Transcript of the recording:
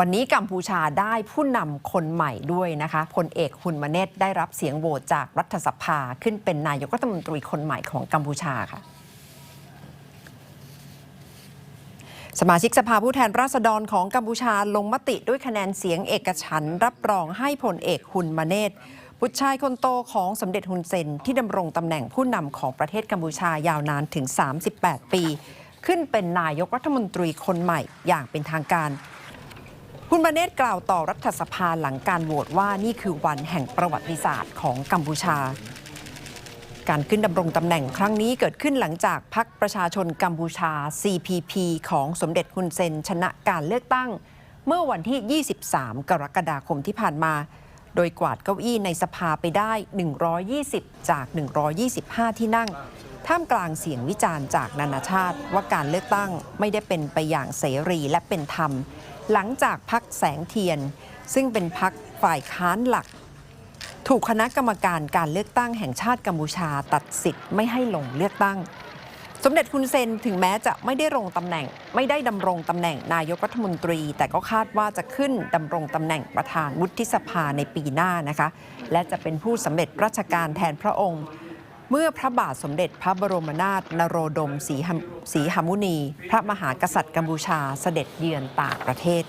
วันนี้กัมพูชาได้ผู้นำคนใหม่ด้วยนะคะพลเอกฮุนมาเนตได้รับเสียงโหวตจากรัฐสภาขึ้นเป็นนายกรัฐมนตรีคนใหม่ของกัมพูชาค่ะสมาชิกสภาผู้แทนราษฎรของกัมพูชาลงมติด้วยคะแนนเสียงเอกฉันรับรองให้พลเอกฮุนมาเนตบุตรชายคนโตของสมเด็จฮุนเซนที่ดำรงตำแหน่งผู้นำของประเทศกัมพูชายาวนานถึง 38 ปี ขึ้นเป็นนายกรัฐมนตรีคนใหม่อย่างเป็นทางการ คุณมาเนตกล่าวต่อรัฐสภาหลังการโหวตว่านี่คือวันแห่งประวัติศาสตร์ของกัมพูชา การขึ้นดำรงตำแหน่งครั้งนี้เกิดขึ้นหลังจากพรรคประชาชนกัมพูชา CPP ของสมเด็จฮุนเซนชนะการเลือกตั้ง เมื่อวันที่ 23 กรกฎาคมที่ผ่านมา โดยกวาดเก้าอี้ในสภาไปได้ 120 จาก 125 ที่นั่งท่ามกลางเสียงวิจารณ์จากนานาชาติว่าการเลือกตั้งไม่ได้เป็นไปอย่างเสรีและเป็นธรรม หลังจากพักแสงเทียน ซึ่งเป็นพักฝ่ายค้านหลัก ถูกคณะกรรมการการเลือกตั้งแห่งชาติกัมพูชาตัดสิทธิ์ไม่ให้ลงเลือกตั้ง สมเด็จคุณเซนถึงแม้จะไม่ได้ลงตำแหน่ง ไม่ได้ดำรงตำแหน่งนายกรัฐมนตรี แต่ก็คาดว่าจะขึ้นดำรงตำแหน่งประธานวุฒิสภาในปีหน้านะคะ และจะเป็นผู้สำเร็จราชการแทนพระองค์ เมื่อพระบาทสมเด็จพระบรมนาถนโรดมศรีหำศรีหมุนี พระมหากษัตริย์กัมพูชาเสด็จเยือนต่างประเทศ